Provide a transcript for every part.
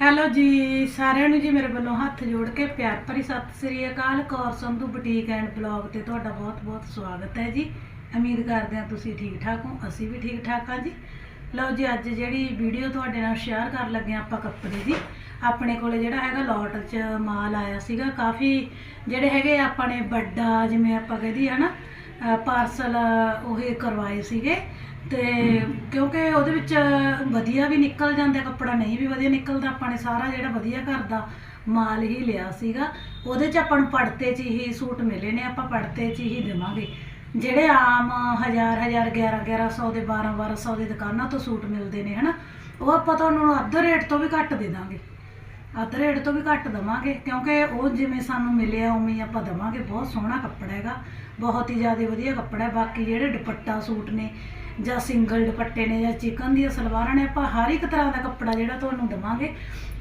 Hello ਜੀ, ਸਾਰਿਆਂ ਨੂੰ ਜੀ ਮੇਰੇ ਵੱਲੋਂ ਹੱਥ ਜੋੜ ਕੇ ਪਿਆਰ ਭਰੀ ਸਤਿ ਸ੍ਰੀ ਅਕਾਲ। Kaur Sandhu boutique and blog ਤੇ ਤੁਹਾਡਾ ਬਹੁਤ-ਬਹੁਤ ਸਵਾਗਤ ਹੈ ਜੀ। ਉਮੀਦ ਕਰਦੇ ਹਾਂ ਤੁਸੀਂ ਠੀਕ ਠਾਕ ਹੋ, ਅਸੀਂ ਵੀ ਠੀਕ ਠਾਕ ਹਾਂ ਜੀ। ਲਓ ਜੀ, ਅੱਜ ਜਿਹੜੀ ਵੀਡੀਓ ਤੁਹਾਡੇ ਨਾਲ ਸ਼ੇਅਰ ਕਰਨ ਲੱਗੇ ਹਾਂ ਆਪਾਂ ਕੱਪੜੇ ਦੀ, ਆਪਣੇ ਕੋਲੇ ਜਿਹੜਾ ਹੈਗਾ ਲੋਟ 'ਚ ਮਾਲ ਆਇਆ ਸੀਗਾ। ਕਾਫੀ ਜਿਹੜੇ ਹੈਗੇ ਆਪਾਂ ਨੇ ਵੱਡਾ ਜਿਵੇਂ ਆਪਾਂ ਕਹਦੀ ਆ ਨਾ ਪਾਰਸਲ ਉਹ ਕਰਵਾਏ ਸੀਗੇ। ਤੇ ਕਿਉਂਕਿ ਉਹਦੇ ਵਿੱਚ ਵਧੀਆ ਵੀ ਨਿਕਲ ਜਾਂਦਾ, ਕੱਪੜਾ ਨਹੀਂ ਵੀ ਵਧੀਆ ਨਿਕਲਦਾ, ਆਪਾਂ ਨੇ ਸਾਰਾ ਜਿਹੜਾ ਵਧੀਆ ਘਰ ਦਾ ਮਾਲ ਹੀ ਲਿਆ ਸੀਗਾ। ਉਹਦੇ 'ਚ ਆਪਾਂ ਨੂੰ ਪੜਤੇ 'ਚ ਹੀ ਸੂਟ ਮਿਲੇ ਨੇ, ਆਪਾਂ ਪੜਤੇ 'ਚ ਹੀ ਦੇਵਾਂਗੇ। ਜਿਹੜੇ ਆਮ ਹਜ਼ਾਰ ਹਜ਼ਾਰ 11 1100 ਦੇ 12 1200 ਦੇ ਦੁਕਾਨਾਂ ਤੋਂ ਸੂਟ ਮਿਲਦੇ ਨੇ, ਹਨਾ, ਉਹ ਆਪਾਂ ਤੁਹਾਨੂੰ ਅੱਧੇ ਰੇਟ ਤੋਂ ਵੀ ਘੱਟ ਦੇ ਦਾਂਗੇ। ਅੱਧ ਰੇਟ ਤੋਂ ਵੀ ਘੱਟ ਦਵਾਂਗੇ, ਕਿਉਂਕਿ ਉਹ ਜਿਵੇਂ ਸਾਨੂੰ ਮਿਲਿਆ, ਉਵੇਂ ਹੀ ਆਪਾਂ ਦਵਾਂਗੇ। ਬਹੁਤ ਸੋਹਣਾ ਕੱਪੜਾ ਹੈਗਾ, ਬਹੁਤ ਹੀ ਜ਼ਿਆਦਾ ਵਧੀਆ ਕੱਪੜਾ ਹੈ। ਬਾਕੀ ਜਿਹੜੇ ਦੁਪੱਟਾ ਸੂਟ ਨੇ ਜਾਂ ਸਿੰਗਲ ਦੁਪੱਟੇ ਨੇ ਜਾਂ ਚਿਕਨ ਦੀਆਂ ਸਲਵਾਰਾਂ ਨੇ, ਆਪਾਂ ਹਰ ਇੱਕ ਤਰ੍ਹਾਂ ਦਾ ਕੱਪੜਾ ਜਿਹੜਾ ਤੁਹਾਨੂੰ ਦਵਾਂਗੇ।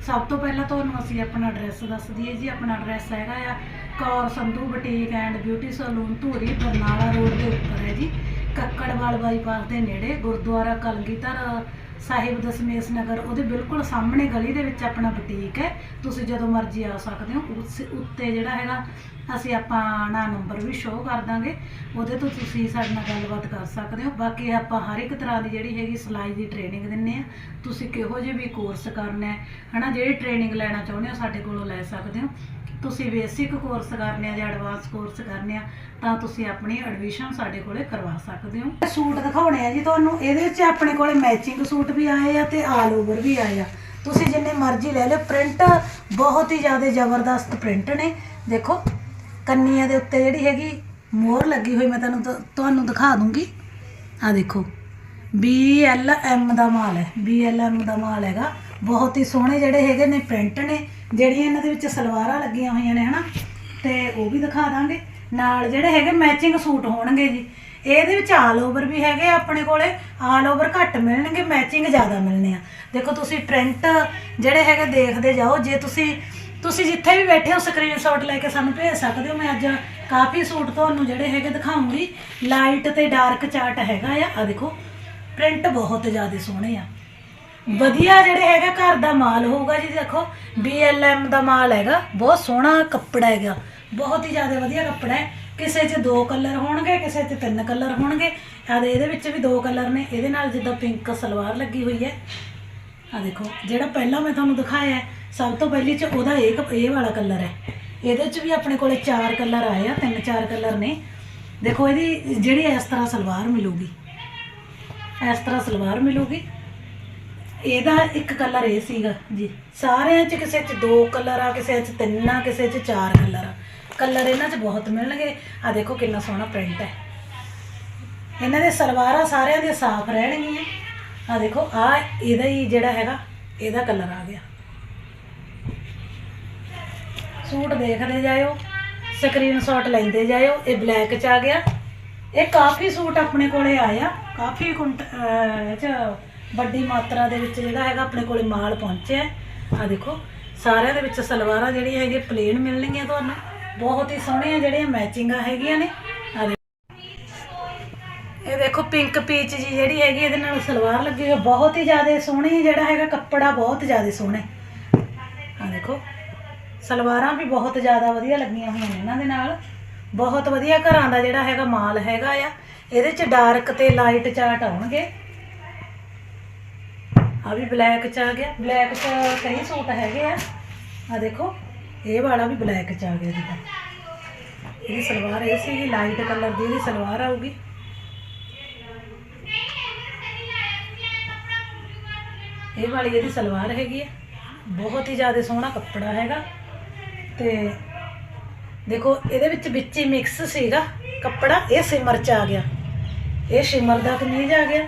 ਸਭ ਤੋਂ ਪਹਿਲਾਂ ਤੁਹਾਨੂੰ ਅਸੀਂ ਆਪਣਾ ਐਡਰੈਸ ਦੱਸ ਦਈਏ ਜੀ। ਆਪਣਾ ਐਡਰੈਸ ਹੈਗਾ ਆ Kaur Sandhu boutique and beauty salon Dhuri, Barnala road ਦੇ ਉੱਪਰ ਹੈ ਜੀ। ਕੱਕੜਵਾਲ ਬਾਈਪਾਸ ਦੇ ਨੇੜੇ, ਗੁਰਦੁਆਰਾ ਕਲਗੀਧਰ ਸਾਹਿਬ ਦਸ਼ਮੇਸ਼ ਨਗਰ, ਉਹਦੇ ਬਿਲਕੁਲ ਸਾਹਮਣੇ ਗਲੀ ਦੇ ਵਿੱਚ ਆਪਣਾ ਬੁਟੀਕ ਹੈ। ਤੁਸੀਂ ਜਦੋਂ ਮਰਜ਼ੀ ਆ ਸਕਦੇ ਹੋ। ਉਸ ਉੱਤੇ ਜਿਹੜਾ ਹੈਗਾ, ਅਸੀਂ ਆਪਣਾ ਨੰਬਰ ਵੀ ਸ਼ੋਅ ਕਰ ਦਾਂਗੇ। ਉਹਦੇ ਤੋਂ ਤੁਸੀਂ ਸਾਡੇ ਨਾਲ ਗੱਲਬਾਤ ਕਰ ਸਕਦੇ ਹੋ। ਬਾਕੀ ਆਪਾਂ ਹਰ ਇੱਕ ਤਰ੍ਹਾਂ ਦੀ ਜਿਹੜੀ ਹੈਗੀ ਸਿਲਾਈ ਦੀ ਟ੍ਰੇਨਿੰਗ ਦਿੰਨੇ ਆ। ਤੁਸੀਂ ਕਿਹੋ ਜਿਹੇ ਵੀ ਕੋਰਸ ਕਰਨਾ ਹੈ ਹਨਾ? ਜਿਹੜੀ ਟ੍ਰੇਨਿੰਗ ਲੈਣਾ ਚਾਹੁੰਦੇ ਹੋ, ਸਾਡੇ ਕੋਲੋਂ ਲੈ ਸਕਦੇ ਹੋ। ਤੁਸੀਂ ਬੇਸਿਕ ਕੋਰਸ ਕਰਨੇ ਆ ਜਾਂ ਐਡਵਾਂਸ ਕੋਰਸ ਕਰਨੇ ਆ, ਤਾਂ ਤੁਸੀਂ ਆਪਣੀ ਐਡਮਿਸ਼ਨ ਸਾਡੇ ਕੋਲੇ ਕਰਵਾ ਸਕਦੇ ਹੋ। ਸੂਟ ਦਿਖਾਉਣੇ ਆ ਜੀ ਤੁਹਾਨੂੰ, ਇਹਦੇ ਵਿੱਚ ਆਪਣੇ ਕੋਲੇ ਮੈਚਿੰਗ ਸੂਟ ਵੀ ਆਏ ਆ ਤੇ ਆਲ ਓਵਰ ਵੀ ਆਏ ਆ। ਤੁਸੀਂ ਜਿੰਨੇ ਮਰਜ਼ੀ ਲੈ ਲਿਓ ਪ੍ਰਿੰਟ ਬਹੁਤ ਹੀ ਜ਼ਿਆਦਾ ਜ਼ਬਰਦਸਤ ਪ੍ਰਿੰਟ ਨੇ। ਦੇਖੋ, ਕੰਨੀਆਂ ਦੇ ਉੱਤੇ ਜਿਹੜੀ ਹੈਗੀ, ਮੋਹਰ ਲੱਗੀ ਹੋਈ ਮੈਂ ਤੁਹਾਨੂੰ ਤੁਹਾਨੂੰ ਦਿਖਾ ਦੂੰਗੀ। ਆ ਦੇਖੋ ਬੀ ਐਲ ਐਮ ਦਾ ਮਾਲ ਹੈ ਬੀ ਐਲ ਐਮ ਦਾ ਮਾਲ ਹੈਗਾ। ਬਹੁਤ ਹੀ ਸੋਹਣੇ ਜਿਹੜੇ ਹੈਗੇ ਨੇ ਪ੍ਰਿੰਟ ਨੇ। ਜਿਹੜੀਆਂ ਇਹਨਾਂ ਦੇ ਵਿੱਚ ਸਲਵਾਰਾਂ ਲੱਗੀਆਂ ਹੋਈਆਂ ਨੇ, ਹਨਾ? ਤੇ ਉਹ ਵੀ ਦਿਖਾ ਦਾਂਗੇ। ਨਾਲ ਜਿਹੜੇ ਹੈਗੇ ਮੈਚਿੰਗ ਸੂਟ ਹੋਣਗੇ ਜੀ, ਇਹਦੇ ਵਿੱਚ ਆਲ ਓਵਰ ਵੀ ਹੈਗੇ ਆ ਆਪਣੇ ਕੋਲੇ। ਆਲ ਓਵਰ ਘੱਟ ਮਿਲਣਗੇ ਮੈਚਿੰਗ ਜ਼ਿਆਦਾ ਮਿਲਣੇ ਆ। ਦੇਖੋ, ਤੁਸੀਂ ਪ੍ਰਿੰਟ ਜਿਹੜੇ ਹੈਗੇ ਦੇਖਦੇ ਜਾਓ। ਜੇ ਤੁਸੀਂ ਤੁਸੀਂ ਜਿੱਥੇ ਵੀ ਬੈਠੇ ਹੋ ਸਕਰੀਨਸ਼ਾਟ ਲੈ ਕੇ ਸਾਨੂੰ ਭੇਜ ਸਕਦੇ ਹੋ। ਮੈਂ ਅੱਜ ਕਾਫੀ ਸੂਟ ਤੁਹਾਨੂੰ ਜਿਹੜੇ ਹੈਗੇ ਦਿਖਾਉਂਗੀ। ਲਾਈਟ ਤੇ ਡਾਰਕ ਚਾਰਟ ਹੈਗਾ ਆ। ਆ ਦੇਖੋ ਪ੍ਰਿੰਟ ਬਹੁਤ ਜ਼ਿਆਦਾ ਸੋਹਣੇ ਆ। ਵਧੀਆ ਜਿਹੜੇ ਹੈਗਾ, ਘਰ ਦਾ ਮਾਲ ਹੋਊਗਾ ਜੀ, ਦੇਖੋ। BLM ਦਾ ਮਾਲ ਹੈਗਾ, ਬਹੁਤ ਸੋਹਣਾ ਕੱਪੜਾ ਹੈਗਾ। ਬਹੁਤ ਹੀ ਜ਼ਿਆਦਾ ਵਧੀਆ ਕੱਪੜਾ ਹੈ। ਕਿਸੇ 'ਚ ਦੋ ਕਲਰ ਹੋਣਗੇ, ਕਿਸੇ 'ਚ ਤਿੰਨ ਕਲਰ ਹੋਣਗੇ। ਆ ਦੇ, ਇਹਦੇ ਵਿੱਚ ਵੀ ਦੋ ਕਲਰ ਨੇ। ਇਹਦੇ ਨਾਲ ਜਿੱਦਾਂ ਪਿੰਕ ਸਲਵਾਰ ਲੱਗੀ ਹੋਈ ਹੈ। ਆ ਦੇਖੋ, ਜਿਹੜਾ ਪਹਿਲਾਂ ਮੈਂ ਤੁਹਾਨੂੰ ਦਿਖਾਇਆ ਸਭ ਤੋਂ ਪਹਿਲੀ 'ਚ ਉਹਦਾ ਇਹ ਕ- ਇਹ ਵਾਲਾ ਕਲਰ ਹੈ। ਇਹਦੇ 'ਚ ਵੀ ਆਪਣੇ ਕੋਲੇ ਚਾਰ ਕਲਰ ਆਏ ਆ, ਤਿੰਨ ਚਾਰ ਕਲਰ ਨੇ। ਦੇਖੋ ਇਹਦੀ ਜਿਹੜੀ ਇਸ ਤਰ੍ਹਾਂ ਸਲਵਾਰ ਮਿਲੂਗੀ। ਇਸ ਤਰ੍ਹਾਂ ਸਲਵਾਰ ਮਿਲੂਗੀ। ਇਹਦਾ ਇੱਕ ਕਲਰ ਇਹ ਸੀਗਾ ਜੀ। ਸਾਰਿਆਂ 'ਚ ਕਿਸੇ 'ਚ ਦੋ ਕਲਰ ਆ, ਕਿਸੇ 'ਚ ਤਿੰਨ ਆ, ਕਿਸੇ 'ਚ ਚਾਰ ਕਲਰ ਆ। ਕਲਰ ਇਹਨਾਂ 'ਚ ਬਹੁਤ ਮਿਲਣਗੇ। ਆ ਦੇਖੋ ਕਿੰਨਾ ਸੋਹਣਾ ਪ੍ਰਿੰਟ ਹੈ। ਇਹਨਾਂ ਦੇ ਸਲਵਾਰਾਂ ਸਾਰਿਆਂ ਦੇ ਸਾਫ਼ ਰਹਿਣਗੀਆਂ। ਆ ਦੇਖੋ ਆ ਇਹਦਾ ਹੀ ਜਿਹੜਾ ਹੈਗਾ, ਇਹਦਾ ਕਲਰ ਆ ਗਿਆ। ਸੂਟ ਦੇਖਦੇ ਜਾਇਓ ਸਕਰੀਨਸ਼ਾਟ ਲੈਂਦੇ ਜਾਇਓ, ਇਹ ਬਲੈਕ ਚ ਆ ਗਿਆ। ਇਹ ਕਾਫੀ ਸੂਟ ਆਪਣੇ ਕੋਲੇ ਆਇਆ। ਕਾਫੀ ਕੁੰਟ ਚ ਵੱਡੀ ਮਾਤਰਾ ਦੇ ਵਿੱਚ ਜਿਹੜਾ ਹੈਗਾ ਆਪਣੇ ਕੋਲੇ ਮਾਲ ਪਹੁੰਚਿਆ ਆ ਦੇਖੋ, ਸਾਰਿਆਂ ਦੇ ਵਿੱਚ ਸਲਵਾਰਾਂ ਜਿਹੜੀਆਂ ਹੈਗੀਆਂ ਪਲੇਨ ਮਿਲਣਗੀਆਂ ਤੁਹਾਨੂੰ। ਬਹੁਤ ਹੀ ਸੋਹਣੀਆਂ ਜਿਹੜੀਆਂ ਮੈਚਿੰਗਾਂ ਹੈਗੀਆਂ ਨੇ। ਆ ਇਹ ਦੇਖੋ ਪਿੰਕ ਪੀਚ ਜੀ ਜਿਹੜੀ ਹੈਗੀ, ਇਹਦੇ ਨਾਲ ਸਲਵਾਰ ਲੱਗੀ ਹੋਈ ਬਹੁਤ ਹੀ ਜ਼ਿਆਦਾ ਸੋਹਣੀ ਜਿਹੜਾ ਹੈਗਾ, ਕੱਪੜਾ ਬਹੁਤ ਜ਼ਿਆਦਾ ਸੋਹਣਾ ਆ ਦੇਖੋ, ਸਲਵਾਰਾਂ ਵੀ ਬਹੁਤ ਜ਼ਿਆਦਾ ਵਧੀਆ ਲੱਗੀਆਂ ਹੋਈਆਂ ਨੇ ਇਹਨਾਂ ਦੇ ਨਾਲ। ਬਹੁਤ ਵਧੀਆ ਘਰਾਂ ਦਾ ਜਿਹੜਾ ਹੈਗਾ ਮਾਲ ਹੈਗਾ ਆ। ਇਹਦੇ ਚ ਡਾਰਕ ਤੇ ਲਾਈਟ ਚਾਰਟ ਆਉਣਗੇ। ਆ ਵੀ ਬਲੈਕ ਚ ਆ ਗਿਆ। ਬਲੈਕ ਚ ਕਈ ਸੂਟ ਹੈਗੇ ਆ। ਆ ਦੇਖੋ, ਇਹ ਵਾਲਾ ਵੀ ਬਲੈਕ ਚ ਆ ਗਿਆ ਜੀ ਇਹਦੀ ਸਲਵਾਰ ਇਹ ਸੀਗੀ ਲਾਈਟ ਕਲਰ ਦੀ ਇਹਦੀ ਸਲਵਾਰ ਆਊਗੀ। ਇਹ ਵਾਲੀ ਇਹਦੀ ਸਲਵਾਰ ਹੈਗੀ ਹੈ ਬਹੁਤ ਹੀ ਜ਼ਿਆਦਾ ਸੋਹਣਾ ਕੱਪੜਾ ਹੈਗਾ। ਤੇ ਦੇਖੋ, ਇਹਦੇ ਵਿੱਚ ਵਿੱਚ ਹੀ ਮਿਕਸ ਸੀਗਾ ਕੱਪੜਾ। ਇਹ ਸਿਮਰ ਚ ਆ ਗਿਆ। ਇਹ ਸ਼ਿਮਰ ਦਾ ਕਮੀਜ਼ ਆ ਗਿਆ।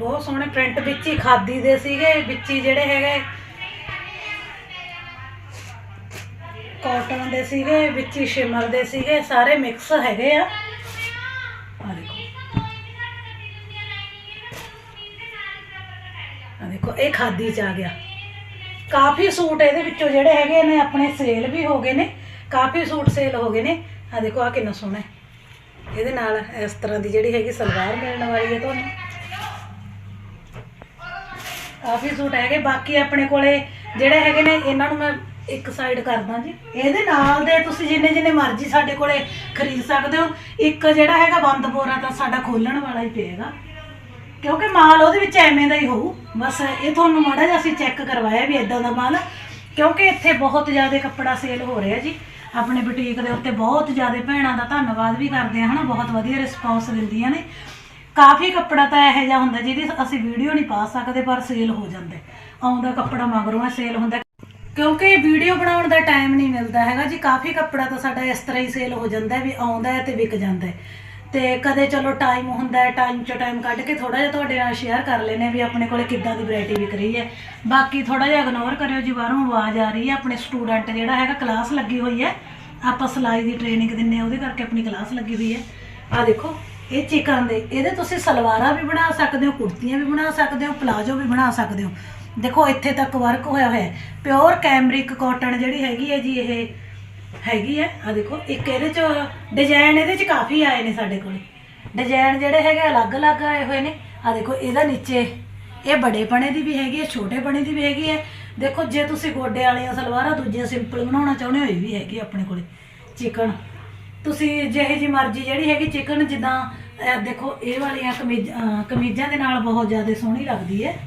ਬਹੁਤ ਸੋਹਣੇ ਪ੍ਰਿੰਟ ਵਿੱਚ ਹੀ ਖਾਦੀ ਦੇ ਸੀਗੇ, ਵਿੱਚ ਹੀ ਜਿਹੜੇ ਹੈਗੇ ਕਾਟਨ ਦੇ ਸੀਗੇ, ਵਿੱਚ ਹੀ ਸ਼ਿਮਰ ਦੇ ਸੀਗੇ, ਸਾਰੇ ਮਿਕਸ ਹੈਗੇ ਆ। ਆ ਦੇਖੋ। ਆ ਦੇਖੋ, ਇਹ ਖਾਦੀ ਚ ਆ ਗਿਆ। ਕਾਫੀ ਸੂਟ ਇਹਦੇ ਵਿੱਚੋਂ ਜਿਹੜੇ ਹੈਗੇ ਨੇ, ਆਪਣੇ ਸੇਲ ਵੀ ਹੋ ਗਏ ਨੇ, ਕਾਫੀ ਸੂਟ ਸੇਲ ਹੋ ਗਏ ਨੇ। ਆ ਦੇਖੋ ਆ ਕਿੰਨਾ ਸੋਹਣਾ ਇਹਦੇ ਨਾਲ ਇਸ ਤਰ੍ਹਾਂ ਦੀ ਜਿਹੜੀ ਹੈਗੀ ਸਲਵਾਰ ਮਿਲਣ ਵਾਲੀ ਹੈ ਤੁਹਾਨੂੰ। ਕਾਫੀ ਸੂਟ ਹੈਗੇ, ਬਾਕੀ ਆਪਣੇ ਕੋਲੇ ਜਿਹੜੇ ਹੈਗੇ ਨੇ, ਇਹਨਾਂ ਨੂੰ ਮੈਂ ਇੱਕ ਸਾਈਡ ਕਰਦਾ ਜੀ। ਇਹਦੇ ਨਾਲ ਦੇ ਤੁਸੀਂ ਜਿੰਨੇ ਜਿੰਨੇ ਮਰਜ਼ੀ ਸਾਡੇ ਕੋਲੇ ਖਰੀਦ ਸਕਦੇ ਹੋ। ਇੱਕ ਜਿਹੜਾ ਹੈਗਾ ਬੰਦ ਬੋਰਾ ਤਾਂ ਸਾਡਾ ਖੋਲਣ ਵਾਲਾ ਹੀ ਪਏਗਾ। ਕਿਉਂਕਿ ਮਾਲ ਉਹਦੇ ਵਿੱਚ ਐਵੇਂ ਦਾ ਹੀ ਹੋਊ। ਬਸ ਇਹ ਤੁਹਾਨੂੰ ਮਾੜਾ ਜਿਹਾ ਅਸੀਂ ਚੈੱਕ ਕਰਵਾਇਆ ਵੀ ਇਦਾਂ ਦਾ ਮਾਲ। ਕਿਉਂਕਿ ਇੱਥੇ ਬਹੁਤ ਜ਼ਿਆਦਾ ਕੱਪੜਾ ਸੇਲ ਹੋ ਰਿਹਾ ਜੀ। ਆਪਣੇ ਬੁਟੀਕ ਦੇ ਉੱਤੇ ਬਹੁਤ ਜ਼ਿਆਦਾ ਭੈਣਾਂ ਦਾ ਧੰਨਵਾਦ ਵੀ ਕਰਦੇ ਆ, ਹਨਾ? ਬਹੁਤ ਵਧੀਆ ਰਿਸਪੌਂਸ ਦਿੰਦੀਆਂ ਨੇ। ਕਾਫੀ ਕੱਪੜਾ ਤਾਂ ਇਹੋ ਜਿਹਾ ਹੁੰਦਾ ਜਿਹਦੀ ਅਸੀਂ ਵੀਡੀਓ ਨਹੀਂ ਪਾ ਸਕਦੇ ਪਰ ਸੇਲ ਹੋ ਜਾਂਦਾ। ਹੈ। ਆਉਂਦਾ ਕੱਪੜਾ ਮਗਰੋਂ ਸੇਲ ਹੁੰਦਾ। ਕਿਉਂਕਿ ਵੀਡੀਓ ਬਣਾਉਣ ਦਾ ਟਾਈਮ ਨਹੀਂ ਮਿਲਦਾ ਹੈਗਾ ਜੀ। ਕਾਫੀ ਕੱਪੜਾ ਤਾਂ ਸਾਡਾ ਇਸ ਤਰ੍ਹਾਂ ਹੀ ਸੇਲ ਹੋ ਜਾਂਦਾ ਹੈ ਵੀ ਆਉਂਦਾ ਹੈ ਤੇ ਵਿਕ ਜਾਂਦਾ ਹੈ। ਤੇ ਕਦੇ ਚਲੋ ਟਾਈਮ ਹੁੰਦਾ ਹੈ ਟਾਈਮ ਚੋਂ ਟਾਈਮ ਕੱਢ ਕੇ ਥੋੜਾ ਜਿਹਾ ਤੁਹਾਡੇ ਨਾਲ ਸ਼ੇਅਰ ਕਰ ਲੈਨੇ ਵੀ ਆਪਣੇ ਕੋਲੇ ਕਿੱਦਾਂ ਦੀ ਵੈਰਾਈਟੀ ਵਿਕ ਰਹੀ ਹੈ। ਬਾਕੀ ਥੋੜਾ ਜਿਹਾ ਇਗਨੋਰ ਕਰਿਓ ਜੀ, ਬਾਹਰੋਂ ਆਵਾਜ਼ ਆ ਰਹੀ ਹੈ। ਆਪਣੇ ਸਟੂਡੈਂਟ ਜਿਹੜਾ ਹੈਗਾ ਕਲਾਸ ਲੱਗੀ ਹੋਈ ਹੈ। ਆਪਾਂ ਸਿਲਾਈ ਦੀ ਟ੍ਰੇਨਿੰਗ ਦਿੰਨੇ ਆ ਉਹਦੇ ਕਰਕੇ ਆਪਣੀ ਕਲਾਸ ਲੱਗੀ ਹੋਈ ਹੈ। ਆ ਦੇਖੋ। ਇਹ ਚਿਕਨ ਦੇ, ਇਹਦੇ ਤੁਸੀਂ ਸਲਵਾਰਾਂ ਵੀ ਬਣਾ ਸਕਦੇ ਹੋ, ਕੁੜਤੀਆਂ ਵੀ ਬਣਾ ਸਕਦੇ ਹੋ, ਪਲਾਜੋ ਵੀ ਬਣਾ ਸਕਦੇ ਹੋ। ਦੇਖੋ, ਇੱਥੇ ਤੱਕ ਵਰਕ ਹੋਇਆ ਹੋਇਆ ਹੈ। ਪਿਓਰ ਕੈਮਰਿਕ ਕਾਟਨ ਜਿਹੜੀ ਹੈਗੀ ਹੈ ਜੀ, ਇਹ ਹੈਗੀ ਹੈ। ਆ ਦੇਖੋ, ਇੱਕ ਇਹਦੇ ਚ ਡਿਜ਼ਾਈਨ ਇਹਦੇ ਚ ਕਾਫੀ ਆਏ ਨੇ ਸਾਡੇ ਕੋਲ। ਡਿਜ਼ਾਈਨ ਜਿਹੜੇ ਹੈਗੇ ਅਲੱਗ-ਅਲੱਗ ਆਏ ਹੋਏ ਨੇ। ਆ ਦੇਖੋ, ਇਹਦਾ ਨੀਚੇ, ਇਹ ਬੜੇ ਪਣੇ ਦੀ ਵੀ ਹੈਗੀ ਹੈ ਛੋਟੇ ਪਣੇ ਦੀ ਵੀ ਹੈਗੀ ਹੈ। ਦੇਖੋ, ਜੇ ਤੁਸੀਂ ਗੋਡੇ ਵਾਲੀਆਂ ਸਲਵਾਰਾਂ, ਦੂਜੀਆਂ ਸਿੰਪਲ ਬਣਾਉਣਾ ਚਾਹੁੰਦੇ ਹੋ, ਇਹ ਵੀ ਹੈਗੀ ਆਪਣੇ ਕੋਲੇ। ਚਿਕਨ। ਤੁਸੀਂ ਜਿਹੇ ਜੀ ਮਰਜ਼ੀ ਜਿਹੜੀ ਹੈਗੀ ਚਿਕਨ ਜਿੱਦਾਂ ਇਹ ਦੇਖੋ, ਇਹ ਵਾਲੀਆਂ ਕਮੀਜ਼, ਅਹ, ਕਮੀਜ਼ਾਂ ਦੇ ਨਾਲ ਬਹੁਤ ਜ਼ਿਆਦਾ ਸੋਹਣੀ ਲੱਗਦੀ ਹੈ।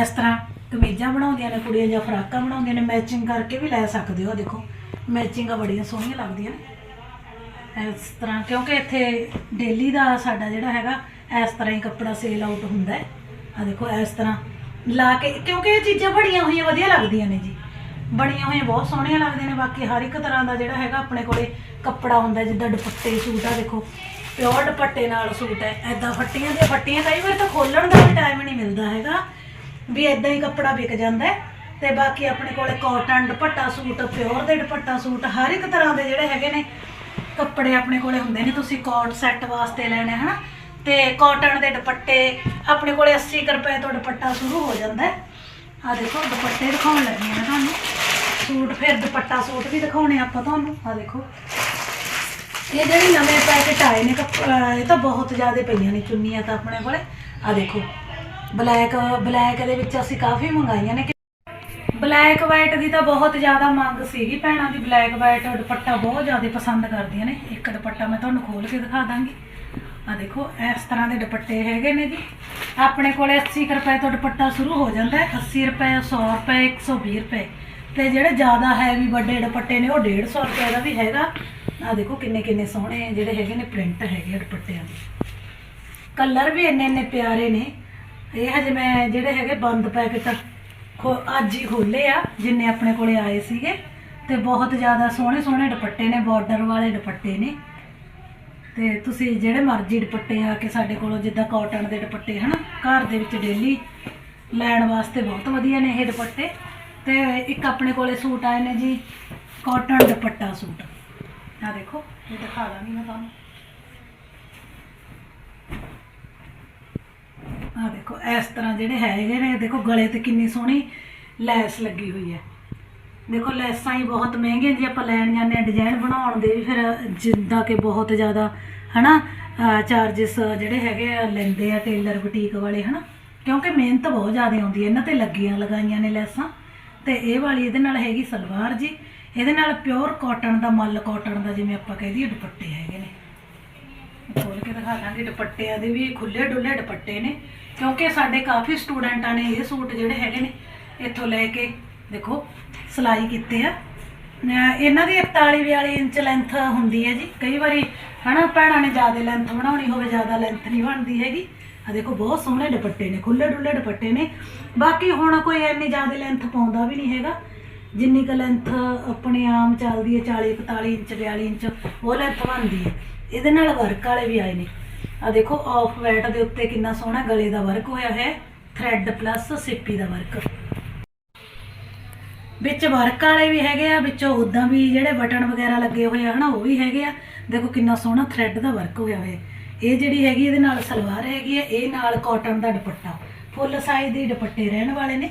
ਇਸ ਤਰ੍ਹਾਂ ਕਮੀਜ਼ਾਂ ਬਣਾਉਂਦੀਆਂ ਨੇ, ਕੁੜੀਆਂ ਜਾਂ ਫਰਾਕਾਂ ਬਣਾਉਂਦੀਆਂ ਨੇ ਮੈਚਿੰਗ ਕਰਕੇ ਵੀ ਲੈ ਸਕਦੇ ਹੋ ਦੇਖੋ। ਮੈਚਿੰਗਾਂ ਬੜੀਆਂ ਸੋਹਣੀਆਂ ਲੱਗਦੀਆਂ ਨੇ। ਇਸ ਤਰ੍ਹਾਂ, ਕਿਉਂਕਿ ਇੱਥੇ ਡੇਲੀ ਦਾ ਸਾਡਾ ਜਿਹੜਾ ਹੈਗਾ, ਇਸ ਤਰ੍ਹਾਂ ਹੀ ਕੱਪੜਾ ਸੇਲ ਆਊਟ ਹੁੰਦਾ ਹੈ। ਆ ਦੇਖੋ, ਇਸ ਤਰ੍ਹਾਂ ਲਾ ਕੇ, ਕਿਉਂਕਿ ਇਹ ਚੀਜ਼ਾਂ ਬੜੀਆਂ ਹੋਈਆਂ, ਵਧੀਆ ਲੱਗਦੀਆਂ ਨੇ ਜੀ। ਬਣੀਆਂ ਹੋਈਆਂ, ਬਹੁਤ ਸੋਹਣੀਆਂ ਲੱਗਦੀਆਂ ਨੇ। ਬਾਕੀ ਹਰ ਇੱਕ ਤਰ੍ਹਾਂ ਦਾ ਜਿਹੜਾ ਹੈਗਾ ਆਪਣੇ ਕੋਲੇ ਕੱਪੜਾ ਹੁੰਦਾ, ਜਿੱਦਾਂ ਦੁਪੱਟੇ ਸੂਟ ਆ, ਦੇਖੋ ਪਿਓਰ ਦੁਪੱਟੇ ਨਾਲ ਸੂਟ ਹੈ। ਐਦਾਂ ਫੱਟੀਆਂ ਦੀਆਂ ਫੱਟੀਆਂ, ਕਈ ਵਾਰ ਤਾਂ ਖੋਲਣ ਦਾ ਵੀ ਟਾਈਮ ਨਹੀਂ ਮਿਲਦਾ ਹੈਗਾ, ਵੀ ਐਦਾਂ ਹੀ ਕੱਪੜਾ ਵਿਕ ਜਾਂਦਾ ਹੈ। ਤੇ ਬਾਕੀ ਆਪਣੇ ਕੋਲੇ ਕਾਟਨ ਦੁਪੱਟਾ ਸੂਟ ਪਿਓਰ ਦੇ ਦੁਪੱਟਾ ਸੂਟ, ਹਰ ਇੱਕ ਤਰ੍ਹਾਂ ਦੇ ਜਿਹੜੇ ਹੈਗੇ ਨੇ ਕੱਪੜੇ ਆਪਣੇ ਕੋਲੇ ਹੁੰਦੇ ਨੇ। ਤੁਸੀਂ ਕੋਟ ਸੈੱਟ ਵਾਸਤੇ ਲੈਣੇ, ਹਨਾ? ਤੇ ਕਾਟਨ ਦੇ ਦੁਪੱਟੇ, ਆਪਣੇ ਕੋਲੇ 80 ਕੁ ਰੁਪਏ ਤੋਂ ਦੁਪੱਟਾ ਸ਼ੁਰੂ ਹੋ ਜਾਂਦਾ ਹੈ। ਆ ਦੇਖੋ, ਦੁਪੱਟੇ ਦਿਖਾਉਣ ਲੱਗੀ ਹਾਂ ਤੁਹਾਨੂੰ। ਸੂਟ, ਫਿਰ ਦੁਪੱਟਾ ਸੂਟ ਵੀ ਦਿਖਾਉਣੇ ਆਪਾਂ ਤੁਹਾਨੂੰ। ਆ ਦੇਖੋ। ਇਹ ਜਿਹੜੀ ਨਵੇਂ ਪੈਕੇਟ ਆਏ ਨੇ ਕੱਪ- ਇਹ ਤਾਂ ਬਹੁਤ ਜ਼ਿਆਦਾ ਪਈਆਂ ਨੇ ਚੁੰਨੀਆਂ ਤਾਂ ਆਪਣੇ ਕੋਲੇ। ਆ ਦੇਖੋ। ਬਲੈਕ ਬਲੈਕ ਦੇ ਵਿੱਚ ਅਸੀਂ ਕਾਫੀ ਮੰਗਾਈਆਂ ਨੇ। ਬਲੈਕ ਵਾਈਟ ਦੀ ਤਾਂ ਬਹੁਤ ਜ਼ਿਆਦਾ ਮੰਗ ਸੀਗੀ। ਭੈਣਾਂ ਦੀ ਬਲੈਕ ਵਾਈਟ ਦੁਪੱਟਾ ਬਹੁਤ ਜ਼ਿਆਦਾ ਪਸੰਦ ਕਰਦੀਆਂ ਨੇ। ਇੱਕ ਦੁਪੱਟਾ ਮੈਂ ਤੁਹਾਨੂੰ ਖੋਲ ਕੇ ਦਿਖਾ ਦਾਂਗੀ। ਆ ਦੇਖੋ, ਇਸ ਤਰ੍ਹਾਂ ਦੇ ਦੁਪੱਟੇ ਹੈਗੇ ਨੇ ਜੀ। ਆਪਣੇ ਕੋਲੇ 80 ਕੁ ਰੁਪਏ ਤੋਂ ਦੁਪੱਟਾ ਸ਼ੁਰੂ ਹੋ ਜਾਂਦਾ ਹੈ। 80 ਰੁਪਏ 100 ਰੁਪਏ 120 ਰੁਪਏ। ਤੇ ਜਿਹੜੇ ਜ਼ਿਆਦਾ ਹੈਵੀ ਵੱਡੇ ਦੁਪੱਟੇ ਨੇ ਉਹ 150 ਰੁਪਏ ਦਾ ਵੀ ਹੈਗਾ। ਆ ਦੇਖੋ ਕਿੰਨੇ ਕਿੰਨੇ ਸੋਹਣੇ ਜਿਹੜੇ ਹੈਗੇ ਨੇ ਪ੍ਰਿੰਟ ਹੈਗੇ ਆ ਦੁਪੱਟਿਆਂ ਦੇ। ਕਲਰ ਵੀ ਇੰਨੇ ਇੰਨੇ ਪਿਆਰੇ ਨੇ। ਇਹ ਹਜੇ ਮੈਂ ਜਿਹੜੇ ਹੈਗੇ ਬੰਦ ਪੈਕੇਟ ਖੋ, ਅੱਜ ਹੀ ਖੋਲੇ ਆ, ਜਿੰਨੇ ਆਪਣੇ ਕੋਲੇ ਆਏ ਸੀਗੇ। ਤੇ ਬਹੁਤ ਜ਼ਿਆਦਾ ਸੋਹਣੇ ਸੋਹਣੇ ਦੁਪੱਟੇ ਨੇ ਬਾਰਡਰ ਵਾਲੇ ਦੁਪੱਟੇ ਨੇ। ਤੇ ਤੁਸੀਂ ਜਿਹੜੇ ਮਰਜ਼ੀ ਦੁਪੱਟੇ ਆ ਕੇ ਸਾਡੇ ਕੋਲੋਂ, ਜਿੱਦਾਂ ਕਾਟਨ ਦੇ ਦੁਪੱਟੇ, ਹਨਾ? ਘਰ ਦੇ ਵਿੱਚ ਡੇਲੀ ਲੈਣ ਵਾਸਤੇ ਬਹੁਤ ਵਧੀਆ ਨੇ ਇਹ ਦੁਪੱਟੇ। ਤੇ ਇੱਕ ਆਪਣੇ ਕੋਲੇ ਸੂਟ ਆਏ ਨੇ ਜੀ ਕਾਟਨ ਦੁਪੱਟਾ ਸੂਟ। ਆ ਦੇਖੋ, ਇਹ ਦਿਖਾ ਦਾਂਗੀ ਮੈਂ ਤੁਹਾਨੂੰ। ਆ ਦੇਖੋ, ਇਸ ਤਰ੍ਹਾਂ ਜਿਹੜੇ ਹੈਗੇ ਨੇ, ਦੇਖੋ ਗਲੇ ਤੇ ਕਿੰਨੀ ਸੋਹਣੀ ਲੈਸ ਲੱਗੀ ਹੋਈ ਹੈ। ਦੇਖੋ, ਲੈਸਾਂ ਹੀ ਬਹੁਤ ਮਹਿੰਗੀਆਂ ਜੇ ਆਪਾਂ ਲੈਣ ਜਾਂਦੇ ਆ ਡਿਜ਼ਾਈਨ ਬਣਾਉਣ ਦੇ ਵੀ ਫਿਰ ਜਿੱਦਾਂ ਕਿ ਬਹੁਤ ਜ਼ਿਆਦਾ, ਹਨਾ ਚਾਰजेस ਜਿਹੜੇ ਹੈਗੇ ਆ, ਲੈਂਦੇ ਆ ਟੇਲਰ ਬੁਟੀਕ ਵਾਲੇ, ਹਨਾ। ਕਿਉਂਕਿ ਮਿਹਨਤ ਬਹੁਤ ਜ਼ਿਆਦਾ ਆਉਂਦੀ ਹੈ, ਇਹਨਾਂ ਤੇ ਲੱਗੀਆਂ, ਲਗਾਈਆਂ ਨੇ ਲੈਸਾਂ। ਤੇ ਇਹ ਵਾਲੀ ਇਹਦੇ ਨਾਲ ਹੈਗੀ ਸਲਵਾਰ ਜੀ। ਇਹਦੇ ਨਾਲ ਪਿਓਰ ਕਾਟਨ ਦਾ ਮੱਲ ਕਾਟਨ ਦਾ ਜਿਵੇਂ ਆਪਾਂ ਕਹਿ ਦਈਏ ਦੁਪੱਟੇ ਹੈਗੇ ਨੇ। ਖੋਲ ਕੇ ਦਿਖਾ ਦਾਂਗੇ ਦੁਪੱਟਿਆਂ ਦੇ ਵੀ ਖੁੱਲੇ ਡੁੱਲੇ ਦੁਪੱਟੇ ਨੇ। ਕਿਉਂਕਿ ਸਾਡੇ ਕਾਫੀ ਸਟੂਡੈਂਟਾਂ ਨੇ ਇਹ ਸੂਟ ਜਿਹੜੇ ਹੈਗੇ ਨੇ, ਇੱਥੋਂ ਲੈ ਕੇ ਦੇਖੋ, ਸਿਲਾਈ ਕੀਤੇ ਆ। ਇਹਨਾਂ ਦੀ 41 42 ਇੰਚ ਲੈਂਥ ਹੁੰਦੀ ਹੈ ਜੀ। ਕਈ ਵਾਰੀ ਹਨਾ, ਭੈਣਾਂ ਨੇ ਜ਼ਿਆਦਾ ਲੈਂਥ ਬਣਾਉਣੀ ਹੋਵੇ, ਜ਼ਿਆਦਾ ਲੈਂਥ ਨਹੀਂ ਬਣਦੀ ਹੈਗੀ। ਆ ਦੇਖੋ, ਬਹੁਤ ਸੋਹਣੇ ਦੁਪੱਟੇ ਨੇ ਖੁੱਲੇ ਡੁੱਲੇ ਦੁਪੱਟੇ ਨੇ। ਬਾਕੀ ਹੁਣ ਕੋਈ ਇੰਨੀ ਜ਼ਿਆਦਾ ਲੈਂਥ ਪਾਉਂਦਾ ਵੀ ਨਹੀਂ ਹੈਗਾ। ਜਿੰਨੀ ਕੁ ਲੈਂਥ ਆਪਣੇ ਆਮ ਚੱਲਦੀ ਹੈ 40 41 ਇੰਚ 42 ਇੰਚ, ਉਹ ਲੈਂਥ ਬਣਦੀ ਹੈ। ਇਹਦੇ ਨਾਲ ਵਰਕ ਵਾਲੇ ਵੀ ਆਏ ਨੇ। ਆ ਦੇਖੋ ਆਫ ਵਾਈਟ ਦੇ ਉੱਤੇ ਕਿੰਨਾ ਸੋਹਣਾ ਗਲੇ ਦਾ ਵਰਕ ਹੋਇਆ ਹੈ। ਥ੍ਰੈਡ ਪਲੱਸ ਸਿੱਪੀ ਦਾ ਵਰਕ ਵਿੱਚ ਵਰਕ ਵਾਲੇ ਵੀ ਹੈਗੇ ਆ, ਵਿੱਚੋਂ ਉਦਾਂ ਵੀ ਜਿਹੜੇ ਬਟਨ ਵਗੈਰਾ ਲੱਗੇ ਹੋਏ ਆ, ਹਨਾ, ਉਹ ਵੀ ਹੈਗੇ ਆ। ਦੇਖੋ, ਕਿੰਨਾ ਸੋਹਣਾ ਥ੍ਰੈਡ ਦਾ ਵਰਕ ਹੋਇਆ ਹੋਇਆ ਇਹ ਜਿਹੜੀ ਹੈਗੀ ਇਹਦੇ ਨਾਲ ਸਲਵਾਰ ਹੈਗੀ ਹੈ ਇਹ ਨਾਲ ਕਾਟਨ ਦਾ ਦੁਪੱਟਾ। ਫੁੱਲ ਸਾਈਜ਼ ਦੇ ਦੁਪੱਟੇ ਰਹਿਣ ਵਾਲੇ ਨੇ।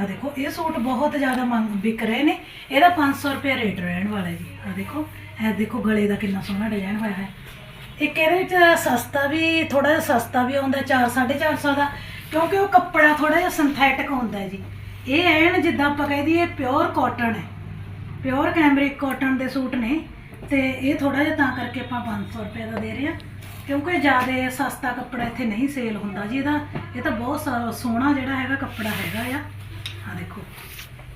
ਆ ਦੇਖੋ, ਇਹ ਸੂਟ ਬਹੁਤ ਜ਼ਿਆਦਾ ਮੰਗ ਵਿਕ ਰਹੇ ਨੇ। ਇਹਦਾ 500 ਰੁਪਏ ਰੇਟ ਰਹਿਣ ਵਾਲਾ ਜੀ। ਆ ਦੇਖੋ, ਇਹ ਦੇਖੋ ਗਲੇ ਦਾ ਕਿੰਨਾ ਸੋਹਣਾ ਡਿਜ਼ਾਈਨ ਹੋਇਆ ਹੈ। ਇੱਕ ਇਹਦੇ ਵਿੱਚ ਸਸਤਾ ਵੀ ਥੋੜਾ ਜਿਹਾ ਸਸਤਾ ਵੀ ਆਉਂਦਾ 4 450 ਦਾ। ਕਿਉਂਕਿ ਉਹ ਕੱਪੜਾ ਥੋੜਾ ਜਿਹਾ ਸਿੰਥੈਟਿਕ ਹੁੰਦਾ ਜੀ। ਇਹ ਐਨ ਜਿੱਦਾਂ ਆਪਾਂ ਕਹਿ ਦਈਏ ਪਿਓਰ ਕਾਟਨ ਹੈ। ਪਿਓਰ ਕੈਮਰਿਕ ਕਾਟਨ ਦੇ ਸੂਟ ਨੇ। ਤੇ ਇਹ ਥੋੜਾ ਜਿਹਾ ਤਾਂ ਕਰਕੇ ਆਪਾਂ 500 ਰੁਪਏ ਦਾ ਦੇ ਰਹੇ ਹਾਂ। ਕਿਉਂਕਿ ਜ਼ਿਆਦਾ ਸਸਤਾ ਕੱਪੜਾ ਇੱਥੇ ਨਹੀਂ ਸੇਲ ਹੁੰਦਾ ਜੀ, ਇਹਦਾ, ਇਹ ਤਾਂ ਬਹੁਤ ਸ- ਸੋਹਣਾ ਜਿਹੜਾ ਹੈਗਾ ਕੱਪੜਾ ਹੈਗਾ ਆ। ਆ ਦੇਖੋ,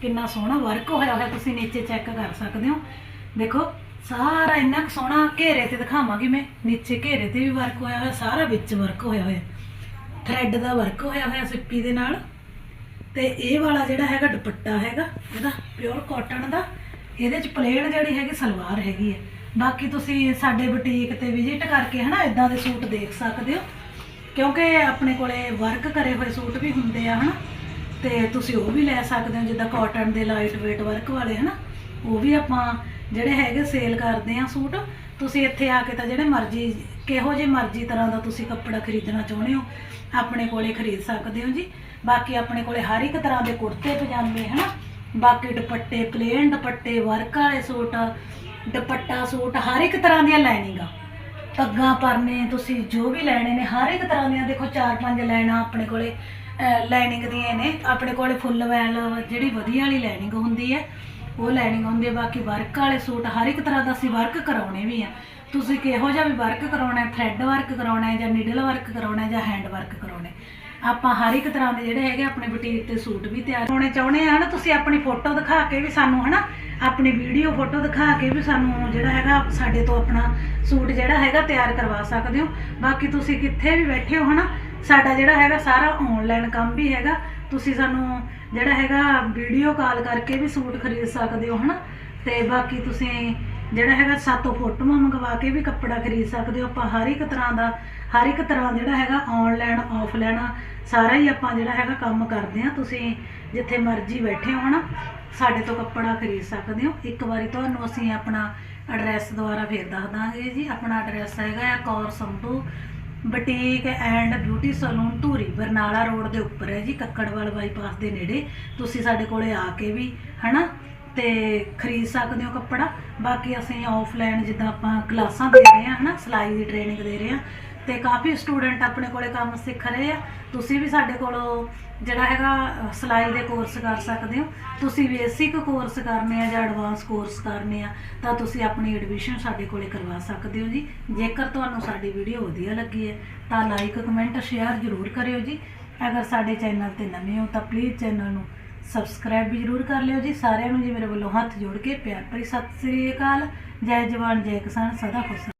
ਕਿੰਨਾ ਸੋਹਣਾ ਵਰਕ ਹੋਇਆ ਹੋਇਆ, ਤੁਸੀਂ ਨੀਚੇ ਚੈੱਕ ਕਰ ਸਕਦੇ ਹੋ। ਦੇਖੋ, ਸਾਰਾ ਇੰਨਾ ਕੁ ਸੋਹਣਾ ਘੇਰੇ ਤੇ ਦਿਖਾਵਾਂਗੀ ਮੈਂ, ਨੀਚੇ ਘੇਰੇ ਤੇ ਵੀ ਵਰਕ ਹੋਇਆ ਹੋਇਆ, ਸਾਰਾ ਵਿੱਚ ਵਰਕ ਹੋਇਆ ਹੋਇਆ। ਥ੍ਰੈਡ ਦਾ ਵਰਕ ਹੋਇਆ ਹੋਇਆ ਸਿੱਪੀ ਦੇ ਨਾਲ। ਤੇ ਇਹ ਵਾਲਾ ਜਿਹੜਾ ਹੈਗਾ ਦੁਪੱਟਾ ਹੈਗਾ, ਇਹਦਾ ਪਿਓਰ ਕਾਟਨ ਦਾ, ਇਹਦੇ ਚ ਪਲੇਨ ਜਿਹੜੀ ਹੈਗੀ ਸਲਵਾਰ ਹੈਗੀ ਹੈ ਬਾਕੀ ਤੁਸੀਂ ਸਾਡੇ ਬੁਟੀਕ ਤੇ ਵਿਜ਼ਿਟ ਕਰਕੇ ਹਨਾ ਇਦਾਂ ਦੇ ਸੂਟ ਦੇਖ ਸਕਦੇ ਹੋ। ਕਿਉਂਕਿ ਆਪਣੇ ਕੋਲੇ ਵਰਕ ਕਰੇ ਹੋਏ ਸੂਟ ਵੀ ਹੁੰਦੇ ਆ ਹਨਾ। ਤੇ ਤੁਸੀਂ ਉਹ ਵੀ ਲੈ ਸਕਦੇ ਹੋ, ਜਿੱਦਾਂ ਕਾਟਨ ਦੇ ਲਾਈਟ weight ਵਰਕ ਵਾਲੇ ਹਨਾ। ਉਹ ਵੀ ਆਪਾਂ ਜਿਹੜੇ ਹੈਗੇ ਸੇਲ ਕਰਦੇ ਆ ਸੂਟ, ਤੁਸੀਂ ਇੱਥੇ ਆ ਕੇ ਤਾਂ ਜਿਹੜੇ ਮਰਜ਼ੀ, ਕਿਹੋ ਜਿਹੇ ਮਰਜ਼ੀ ਤਰ੍ਹਾਂ ਦਾ ਤੁਸੀਂ ਕੱਪੜਾ ਖਰੀਦਣਾ ਚਾਹੁੰਦੇ ਹੋ, ਆਪਣੇ ਕੋਲੇ ਖਰੀਦ ਸਕਦੇ ਹੋ ਜੀ। ਬਾਕੀ ਆਪਣੇ ਕੋਲੇ ਹਰ ਇੱਕ ਤਰ੍ਹਾਂ ਦੇ ਕੁੜਤੇ, ਪਜਾਮੇ ਹਨਾ। ਬਾਕੀ ਦੁਪੱਟੇ ਪਲੇਨ ਦੁਪੱਟੇ ਵਰਕ ਵਾਲੇ ਸੂਟ ਦੁਪੱਟਾ ਸੂਟ ਹਰ ਇੱਕ ਤਰ੍ਹਾਂ ਦੀਆਂ ਲਾਈਨਿੰਗਾਂ। ਪੱਗਾਂ ਪਰਨੇ, ਤੁਸੀਂ ਜੋ ਵੀ ਲੈਣੇ ਨੇ, ਹਰ ਇੱਕ ਤਰ੍ਹਾਂ ਦੀਆਂ, ਦੇਖੋ ਚਾਰ ਪੰਜ ਲਾਈਨਾਂ ਆਪਣੇ ਕੋਲੇ ਲਾਈਨਿੰਗ ਦੀਆਂ ਨੇ। ਆਪਣੇ ਕੋਲੇ ਫੁੱਲ ਵੈਲ ਜਿਹੜੀ ਵਧੀਆ ਵਾਲੀ ਲਾਈਨਿੰਗ ਹੁੰਦੀ ਹੈ, ਉਹ ਲਾਈਨਿੰਗ ਹੁੰਦੀ ਹੈ। ਬਾਕੀ ਵਰਕ ਵਾਲੇ ਸੂਟ ਹਰ ਇੱਕ ਤਰ੍ਹਾਂ ਦਾ ਅਸੀਂ ਵਰਕ ਕਰਾਉਣੇ ਵੀ ਆ। ਤੁਸੀਂ ਕਿਹੋ ਜਿਹਾ ਵੀ ਵਰਕ ਕਰਾਉਣਾ ਹੈ ਥ੍ਰੈਡ ਵਰਕ ਕਰਾਉਣਾ ਹੈ ਜਾਂ ਨੀਡਲ ਵਰਕ ਕਰਾਉਣਾ ਹੈ ਜਾਂ ਹੈਂਡ ਵਰਕ ਕਰਾਉਣਾ ਹੈ। ਆਪਾਂ ਹਰ ਇੱਕ ਤਰ੍ਹਾਂ ਦੇ ਜਿਹੜੇ ਹੈਗੇ ਆਪਣੇ ਬੁਟੀਕ ਤੇ ਸੂਟ ਵੀ ਤਿਆਰ ਹੋਣੇ ਚਾਹੁੰਦੇ ਆ ਨਾ ਤੁਸੀਂ ਆਪਣੀ ਫੋਟੋ ਦਿਖਾ ਕੇ ਵੀ ਸਾਨੂੰ, ਹਨਾ? ਆਪਣੀ ਵੀਡੀਓ ਫੋਟੋ ਦਿਖਾ ਕੇ ਵੀ ਸਾਨੂੰ ਜਿਹੜਾ ਹੈਗਾ, ਸਾਡੇ ਤੋਂ ਆਪਣਾ ਸੂਟ ਜਿਹੜਾ ਹੈਗਾ ਤਿਆਰ ਕਰਵਾ ਸਕਦੇ ਹੋ। ਬਾਕੀ ਤੁਸੀਂ ਕਿੱਥੇ ਵੀ ਬੈਠੇ ਹੋ, ਹਨਾ? ਸਾਡਾ ਜਿਹੜਾ ਹੈਗਾ ਸਾਰਾ ਆਨਲਾਈਨ ਕੰਮ ਵੀ ਹੈਗਾ। ਤੁਸੀਂ ਸਾਨੂੰ ਜਿਹੜਾ ਹੈਗਾ ਵੀਡੀਓ ਕਾਲ ਕਰਕੇ ਵੀ ਸੂਟ ਖਰੀਦ ਸਕਦੇ ਹੋ, ਹਨਾ? ਤੇ ਬਾਕੀ ਤੁਸੀਂ ਜਿਹੜਾ ਹੈਗਾ ਸਾਤੋਂ ਫੋਟੋਆਂ ਮੰਗਵਾ ਕੇ ਵੀ ਕੱਪੜਾ ਖਰੀਦ ਸਕਦੇ ਹੋ। ਆਪਾਂ ਹਰ ਇੱਕ ਤਰ੍ਹਾਂ ਦਾ ਹਰ ਇੱਕ ਤਰ੍ਹਾਂ ਜਿਹੜਾ ਹੈਗਾ ਆਨਲਾਈਨ ਆਫਲਾਈਨ ਸਾਰਾ ਹੀ ਆਪਾਂ ਜਿਹੜਾ ਹੈਗਾ ਕੰਮ ਕਰਦੇ ਆ ਤੁਸੀਂ ਜਿੱਥੇ ਮਰਜ਼ੀ ਬੈਠੇ ਹੋ ਨਾ ਸਾਡੇ ਤੋਂ ਕੱਪੜਾ ਖਰੀਦ ਸਕਦੇ ਹੋ। ਇੱਕ ਵਾਰੀ ਤੁਹਾਨੂੰ ਅਸੀਂ ਆਪਣਾ ਐਡਰੈਸ ਦੁਆਰਾ ਫੇਰ ਦੱਸ ਦਾਂਗੇ ਜੀ। ਆਪਣਾ ਐਡਰੈਸ ਹੈਗਾ ਆ Kaur Sandhu, boutique and beauty salon Dhuri, Barnala road ਦੇ ਉੱਪਰ ਹੈ ਜੀ, ਕੱਕੜਵਾਲ ਬਾਈਪਾਸ ਦੇ ਨੇੜੇ। ਤੁਸੀਂ ਸਾਡੇ ਕੋਲੇ ਆ ਕੇ ਵੀ, ਹਨਾ, ਤੇ ਖਰੀਦ ਸਕਦੇ ਹੋ ਕੱਪੜਾ। ਬਾਕੀ ਅਸੀਂ ਆਫਲਾਈਨ ਜਿੱਦਾਂ ਆਪਾਂ ਕਲਾਸਾਂ ਦੇ ਰਹੇ ਹਾਂ, ਹਨਾ, ਸਿਲਾਈ ਦੀ ਟ੍ਰੇਨਿੰਗ ਦੇ ਰਹੇ ਹਾਂ ਤੇ ਕਾਫੀ ਸਟੂਡੈਂਟ ਆਪਣੇ ਕੋਲੇ ਕੰਮ ਸਿੱਖ ਰਹੇ ਆ। ਤੁਸੀਂ ਵੀ ਸਾਡੇ ਕੋਲੋਂ ਜਿਹੜਾ ਹੈਗਾ ਸਿਲਾਈ ਦੇ ਕੋਰਸ ਕਰ ਸਕਦੇ ਹੋ। ਤੁਸੀਂ ਬੇਸਿਕ ਕੋਰਸ ਕਰਨੇ ਆ ਜਾਂ ਐਡਵਾਂਸ ਕੋਰਸ ਕਰਨੇ ਆ, ਤਾਂ ਤੁਸੀਂ ਆਪਣੀ ਐਡਮਿਸ਼ਨ ਸਾਡੇ ਕੋਲੇ ਕਰਵਾ ਸਕਦੇ ਹੋ ਜੀ। ਜੇਕਰ ਤੁਹਾਨੂੰ ਸਾਡੀ ਵੀਡੀਓ ਵਧੀਆ ਲੱਗੀ ਹੈ, ਤਾਂ ਲਾਈਕ ਕਮੈਂਟ ਸ਼ੇਅਰ ਜ਼ਰੂਰ ਕਰਿਓ ਜੀ। ਅਗਰ ਸਾਡੇ ਚੈਨਲ ਤੇ ਨਵੇਂ ਹੋ, ਤਾਂ ਪਲੀਜ਼ ਚੈਨਲ ਨੂੰ ਸਬਸਕ੍ਰਾਈਬ ਵੀ ਜ਼ਰੂਰ ਕਰ ਲਿਓ ਜੀ। ਸਾਰਿਆਂ ਨੂੰ ਜੀ ਮੇਰੇ ਵੱਲੋਂ ਹੱਥ ਜੋੜ ਕੇ ਪਿਆਰ ਭਰੀ ਸਤਿ ਸ੍ਰੀ ਅਕਾਲ। ਜੈ ਜਵਾਨ, ਜੈ ਕਿਸਾਨ, ਸਦਾ ਖੁਸ਼